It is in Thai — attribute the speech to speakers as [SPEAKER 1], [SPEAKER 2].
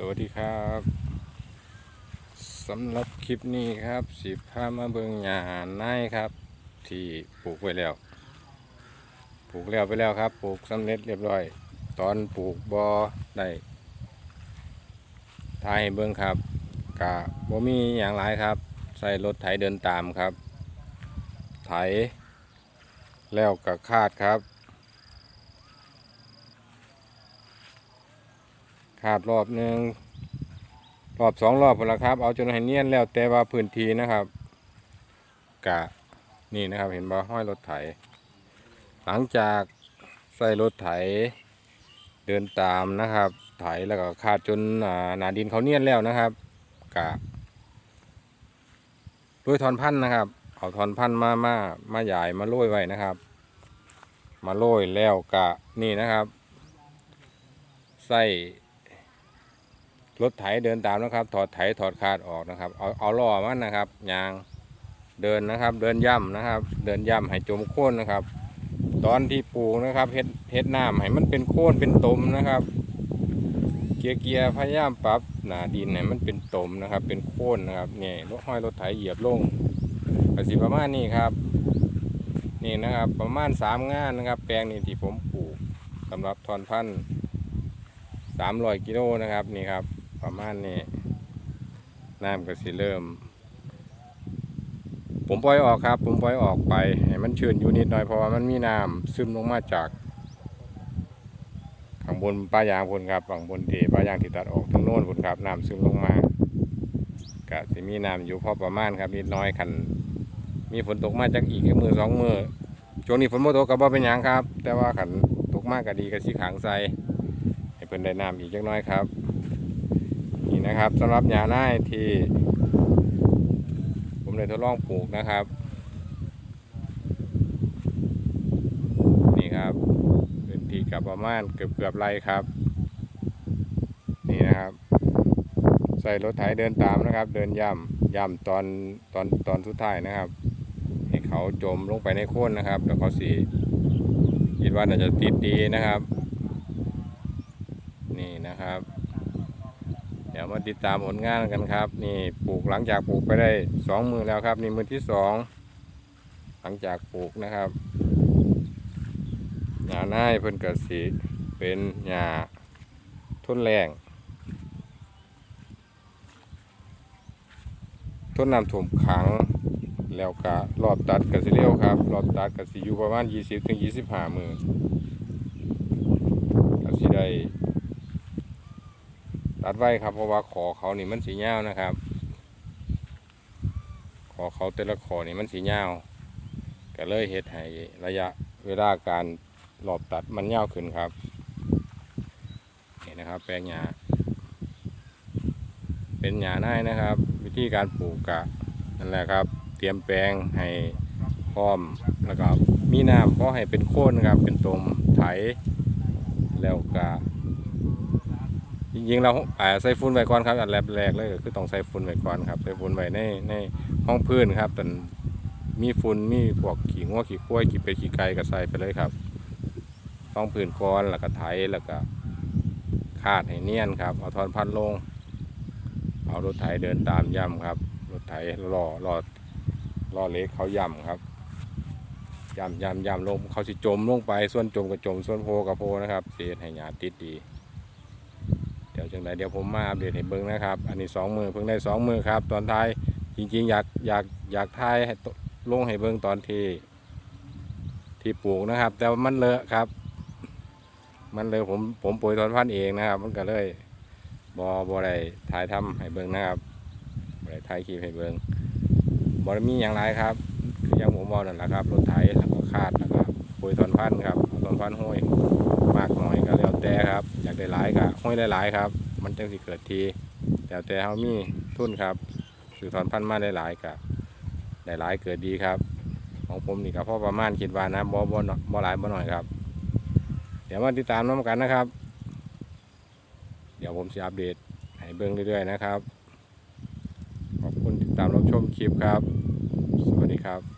[SPEAKER 1] สวัสดีครับสำหรับคลิปนี้ครับ สิพามาเบิงหญ้าในครับ ที่ปลูกไว้แล้ว ปลูกแล้วไปแล้วครับ ปลูกสำเร็จเรียบร้อย ตอนปลูกบอได้ทายเบิงครับกะบ่มีอย่างไรครับ ใส่รถไถเดินตามครับ ไถแล้วก็คาดครับ ขาดรอบหนึ่งรอบสองรอบพอละครับ เอาจนให้เนียนแล้วแต่ว่าพื้นที่นะครับ กะนี่นะครับเห็นบ่ห้อยรถไถ หลังจากใส่รถไถ เดินตามนะครับ ไถแล้วก็ขาดจนหนาดินเขาเนียนแล้วนะครับ กะด้วยทอนพันธุ์นะครับ เอาทอนพันธุ์มามามาใหญ่มาโรยไว้นะครับ มาโรยแล้วกะนี่นะครับใส่ รถไถเดินตามนะครับ ถอดไถถอดคาดออกนะครับ เอาเอาล้อมันนะครับยางเดินนะครับ เดินย่ำนะครับ เดินย่ำให้จมโค่นนะครับ ตอนที่ปลูกนะครับเฮ็ดเฮ็ดน้ำให้มันเป็นโค่นเป็นตมนะครับ เกียร์เกียร์พยายามปรับหนาดินให้มันเป็นตมนะครับ เป็นโค่นนะครับเนี่ยรถห้อยรถไถเหยียบลงกสิประมาณนี้ครับ นี่นะครับประมาณสามงานนะครับ แปลงนี้ที่ผมปลูกสำหรับทอนพันธุ์สามร้อยกิโลนะครับนี่ครับ ประมาณนี้น้ำก็สิเริ่ม ผมปล่อยออกครับ ผมปล่อยออกไปให้มันชื้นอยู่นิดหน่อยเพราะว่ามันมีน้ำซึมลงมาจากข้างบนป้ายางบนครับข้างบนที่ป้ายางที่ตัดออกทั้งโน้นบนครับน้ำซึมลงมาก็สิมีน้ำอยู่พอประมาณครับนิดน้อยคันมีฝนตกมาจากอีกแค่มือสองมือช่วงนี้ฝนบ่ตกก็บ่เป็นยังครับ แต่ว่าขันตกมากก็ดีก็สิขังใส่ให้เพิ่นได้น้ำอีกจักน้อยครับ นะครับสำหรับหญ้าหน้าที่ ผมได้ทดลองปลูกนะครับ นี่ครับพื้นที่กับประมาณเกือบเกือบไรครับ นี่นะครับ ใส่รถไถเดินตามนะครับ เดินย่ำย่ำตอนตอนตอนสุดท้ายนะครับ ให้เขาจมลงไปในโค่นนะครับ แล้วเขาสีคิดว่าน่าจะติดดีนะครับ นี่นะครับ ดี๋ยวมาติดตามผลงานกันครับ นี่ปลูกหลังจากปลูกไปได้สองมือแล้วครับ นี่มือที่สองหลังจากปลูกนะครับหญ้าหน้าเพิ่นกสีเป็นหญ้าทนแรงทนน้ำท่วมขังแล้วก็รอบตัดกระสิเร็วครับ รอบตัดกระสิอยู่ประมาณ 20ถึง25 มือกระสิได้ ตัดไว้ครับเพราะว่าขอเขานี่มันสีเงานะครับ ขอเขาแต่ละขอนี่มันสีเงาก็เลยเฮ็ดให้ระยะเวลาการหลอบตัดมันเงาขึ้นครับนี่นนะครับ แปลงหญ้าเป็นหญ้าหน้านะครับ วิธีการปลูกกะนั่นแหละครับ เตรียมแปลงให้พร้อมแล้วก็มีน้ำเพราะให้เป็นโค่นครับเป็นตมไถแล้วก็ จริงๆเราอ่าใส่ฝุ่นไว้ก่อนครับอันแรกแรกเลยก็คือต้องใส่ฝุ่นไว้ก่อนครับ ใส่ฝุ่นไว้ในในห้องพื้นครับแต่มีฝุ่นมีพวกขี้งัวขี้ควายขี้เป็ดขี้ไก่ก็ใส่ไปเลยครับห้องพื้นก่อนแล้วก็ไถแล้วก็คาดให้เนียนครับเอาทอนพันลง เอารถไถเดินตามย่ำครับรถไถล่อล่อล่อเล็กเขาย่ำครับย่ำย่ำย่ำลงเขาสิจมลงไปส่วนจมกับจมส่วนโพกับโพนะครับเสียให้หยาติดดี เดี๋ยวจังไรเดี๋ยวผมมาอัปเดตให้เบิ้งนะครับ อันนี้สองมือเพิ่งได้สองมือครับ ตอนท้ายจริงๆ อยากอยากอยากทายลงให้เบิ้งตอนที่ที่ปลูกนะครับ แต่มันเลอะครับ มันเลยผมผมปุ๋ยตอนพันเองนะครับ มันก็เลยบอบอได้ถ่ายทำให้เบิ้งนะครับบอได้ถ่ายคลิปให้เบิ้งบอได้มีอย่างไรครับคืออยังผมบอกนั่นแหละครับรถไถแล้วก็คาดแล้วก็ปุ๋ยตอนพันครับตอนพันห้อยมากหน่อย แต่ครับ อยากได้หลายก็ห้อยได้หลายครับ มันจังสิเกิดทีแล้วแต่เขามีทุนครับซื้อถอนพันธุ์มาได้หลายก็ได้หลายเกิดดีครับ ของผมนี่ก็พอประมาณคิดว่านะบ่บ่หน่อยบ่หลายบ่หน่อยครับ เดี๋ยวมาติดตามน้ำกันนะครับ เดี๋ยวผมจะอัปเดตให้เบิ่งเรื่อยๆนะครับ ขอบคุณติดตามรับชมคลิปครับ สวัสดีครับ